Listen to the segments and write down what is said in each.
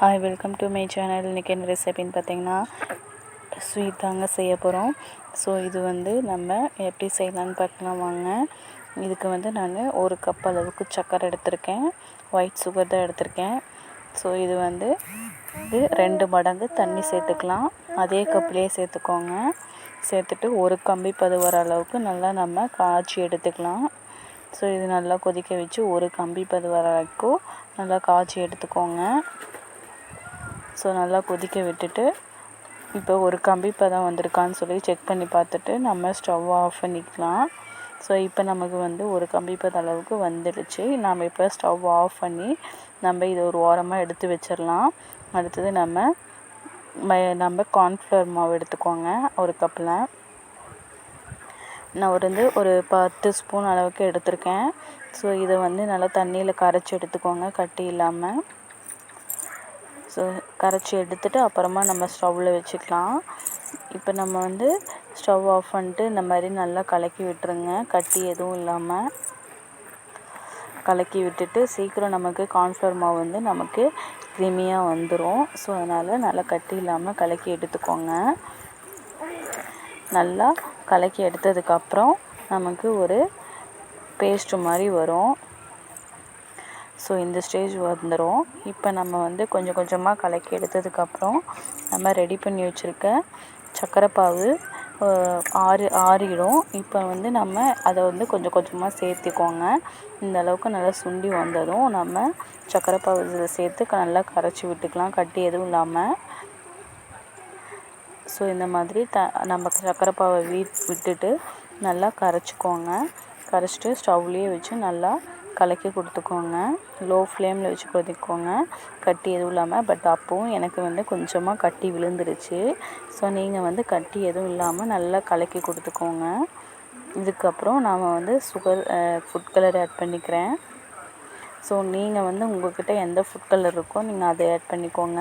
Hi welcome to my channel இன்றைக்கி என்ன ரெசிபின்னு பார்த்தீங்கன்னா ஸ்வீட் தாங்க செய்ய போகிறோம் ஸோ இது வந்து நம்ம எப்படி செய்யலான்னு பார்க்கலாம் வாங்க. இதுக்கு வந்து நான் ஒரு கப் அளவுக்கு சக்கரை எடுத்திருக்கேன். ஒயிட் சுகர் தான் எடுத்திருக்கேன். ஸோ இது வந்து இது ரெண்டு மடங்கு தண்ணி சேர்த்துக்கலாம். அதே கப்லேயே சேர்த்துக்கோங்க. சேர்த்துட்டு ஒரு கம்பி பது வர அளவுக்கு நல்லா நம்ம காய்ச்சி எடுத்துக்கலாம். ஸோ இது நல்லா கொதிக்க வச்சு ஒரு கம்பி பது வர வரைக்கும் நல்லா காய்ச்சி எடுத்துக்கோங்க. ஸோ நல்லா கொதிக்க விட்டுட்டு இப்போ ஒரு கம்பி பதம் வந்திருக்கான்னு சொல்லி செக் பண்ணி பார்த்துட்டு நம்ம ஸ்டவ் ஆஃப் பண்ணிக்கலாம். ஸோ இப்போ நமக்கு வந்து ஒரு கம்பி பதம் அளவுக்கு வந்துடுச்சு. நம்ம இப்போ ஸ்டவ் ஆஃப் பண்ணி நம்ம இதை ஒரு ஓரமாக எடுத்து வச்சிடலாம். அடுத்தது நம்ம நம்ம கார்ன்ஃப்ளவர் மாவு எடுத்துக்கோங்க ஒரு கப்பில். நான் ஒரு வந்து ஒரு பத்து ஸ்பூன் அளவுக்கு எடுத்திருக்கேன். ஸோ இதை வந்து நல்லா தண்ணியில் கரைச்சி எடுத்துக்கோங்க கட்டி இல்லாமல் கரைச்சி எடுத்துட்டு அப்புறமா நம்ம ஸ்டவ்வில் வச்சுக்கலாம். இப்போ நம்ம வந்து ஸ்டவ் ஆஃப் பண்ணிட்டு இந்த மாதிரி நல்லா கலக்கி விட்டுருங்க. கட்டி எதுவும் இல்லாமல் கலக்கி விட்டுட்டு சீக்கிரம் நமக்கு கார்ன்ஃப்ளவர் மாவு வந்து நமக்கு கிரிமியாக வந்துடும் ஸோ அதனால் நல்லா கட்டி இல்லாமல் கலக்கி எடுத்துக்கோங்க. நல்லா கலக்கி எடுத்ததுக்கப்புறம் நமக்கு ஒரு பேஸ்ட்டு மாதிரி வரும். ஸோ இந்த ஸ்டேஜ் வந்துடும் இப்போ நம்ம வந்து கொஞ்சம் கொஞ்சமாக கலக்கி எடுத்ததுக்கப்புறம் நம்ம ரெடி பண்ணி வச்சுருக்க சர்க்கரை ஆறு ஆறிடும். இப்போ வந்து நம்ம அதை வந்து கொஞ்சம் கொஞ்சமாக சேர்த்திக்கோங்க. இந்த அளவுக்கு நல்லா சுண்டி வந்ததும் நம்ம சர்க்கரை இதில் சேர்த்து நல்லா கரைச்சி விட்டுக்கலாம். கட்டி எதுவும் இல்லாமல் ஸோ இந்த மாதிரி த நம்ம சர்க்கரை பாவை வீ விட்டுட்டு நல்லா கரைச்சிக்கோங்க. கரைச்சிட்டு ஸ்டவ்லேயே வச்சு நல்லா கலக்கி கொடுத்துக்கோங்க. லோ ஃப்ளேமில் வச்சு கொதிக்கோங்க. கட்டி எதுவும் இல்லாமல் பட் அப்போவும் எனக்கு வந்து கொஞ்சமாக கட்டி விழுந்துருச்சு. ஸோ நீங்கள் வந்து கட்டி எதுவும் இல்லாமல் நல்லா கலக்கி கொடுத்துக்கோங்க. இதுக்கப்புறம் நாம் வந்து சுகர் ஃபுட் கலர் ஆட் பண்ணிக்கிறேன். ஸோ நீங்கள் வந்து உங்கள்கிட்ட எந்த ஃபுட் கலர் இருக்கோ நீங்கள் அதை ஆட் பண்ணிக்கோங்க.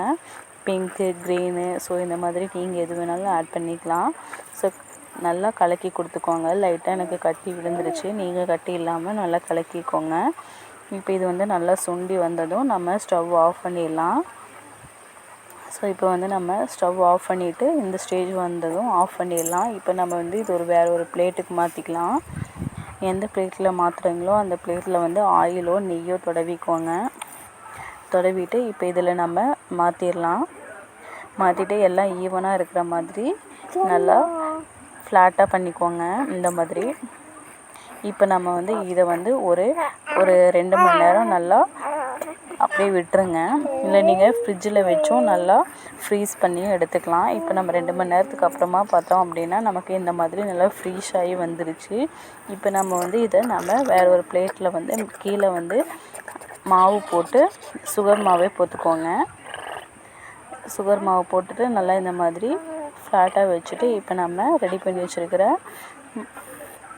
பிங்க்கு க்ரீனு ஸோ இந்த மாதிரி நீங்கள் எது வேணாலும் ஆட் பண்ணிக்கலாம். ஸோ நல்லா கலக்கி கொடுத்துக்கோங்க. லைட்டாக எனக்கு கட்டி விழுந்துருச்சு. நீங்கள் கட்டி இல்லாமல் நல்லா கலக்கிக்கோங்க. இப்போ இது வந்து நல்லா சுண்டி வந்ததும் நம்ம ஸ்டவ் ஆஃப் பண்ணிடலாம். ஸோ இப்போ வந்து நம்ம ஸ்டவ் ஆஃப் பண்ணிவிட்டு இந்த ஸ்டேஜ் வந்ததும் ஆஃப் பண்ணிடலாம். இப்போ நம்ம வந்து இது ஒரு வேறு ஒரு பிளேட்டுக்கு மாற்றிக்கலாம் எந்த பிளேட்டில் மாற்றுறீங்களோ அந்த பிளேட்டில் வந்து ஆயிலோ நெய்யோ தொடவிக்கோங்க. தொடவிட்டு இப்போ இதில் நம்ம மாற்றிடலாம் மாற்றிட்டு எல்லாம் ஈவனாக இருக்கிற மாதிரி நல்லா ஃப்ளாட்டாக பண்ணிக்கோங்க இந்த மாதிரி. இப்போ நம்ம வந்து இதை வந்து ஒரு ஒரு ரெண்டு மணி நேரம் நல்லா அப்படியே விட்டுருங்க. இல்லை நீங்கள் ஃப்ரிட்ஜில் வச்சும் நல்லா ஃப்ரீஸ் பண்ணியும் எடுத்துக்கலாம். இப்போ நம்ம ரெண்டு மணி நேரத்துக்கு அப்புறமா பார்த்தோம் அப்படின்னா நமக்கு இந்த மாதிரி நல்லா ஃப்ரீஷ் ஆகி வந்துருச்சு. இப்போ நம்ம வந்து இதை நம்ம வேறு ஒரு பிளேட்டில் வந்து கீழே வந்து மாவு போட்டு சுகர் மாவே போட்டுக்கோங்க. சுகர் மாவு போட்டுட்டு நல்லா இந்த மாதிரி ஃப்ளாட்டாக வச்சுட்டு இப்போ நம்ம ரெடி பண்ணி வச்சுருக்கிற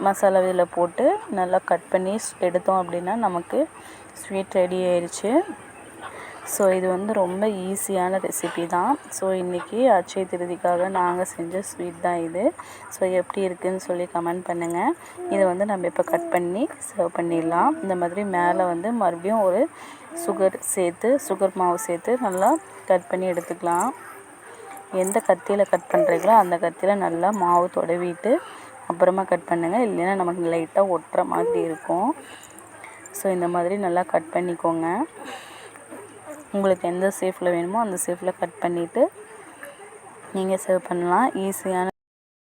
மசாலா இதில் போட்டு நல்லா கட் பண்ணி எடுத்தோம் அப்படின்னா நமக்கு ஸ்வீட் ரெடி ஆயிடுச்சு ஸோ இது வந்து ரொம்ப ஈஸியான ரெசிபி தான். ஸோ இன்றைக்கி அச்சய திருதிக்காக நாங்கள் செஞ்ச ஸ்வீட் தான் இது. ஸோ எப்படி இருக்குதுன்னு சொல்லி கமெண்ட் பண்ணுங்கள் இதை வந்து நம்ம இப்போ கட் பண்ணி சர்வ் பண்ணிடலாம். இந்த மாதிரி மேலே வந்து மறுபடியும் ஒரு சுகர் சேர்த்து சுகர் மாவு சேர்த்து நல்லா கட் பண்ணி எடுத்துக்கலாம். எந்த கத்தியில் கட் பண்ணுறீங்களோ அந்த கத்தியில் நல்லா மாவு தொடவிட்டு அப்புறமா கட் பண்ணுங்கள் இல்லைன்னா நமக்கு லைட்டாக ஒட்டுற மாதிரி இருக்கும். ஸோ இந்த மாதிரி நல்லா கட் பண்ணிக்கோங்க. உங்களுக்கு எந்த ஷேஃப்பில் வேணுமோ அந்த சேஃபில் கட் பண்ணிவிட்டு நீங்கள் சர்வ் பண்ணலாம். ஈஸியான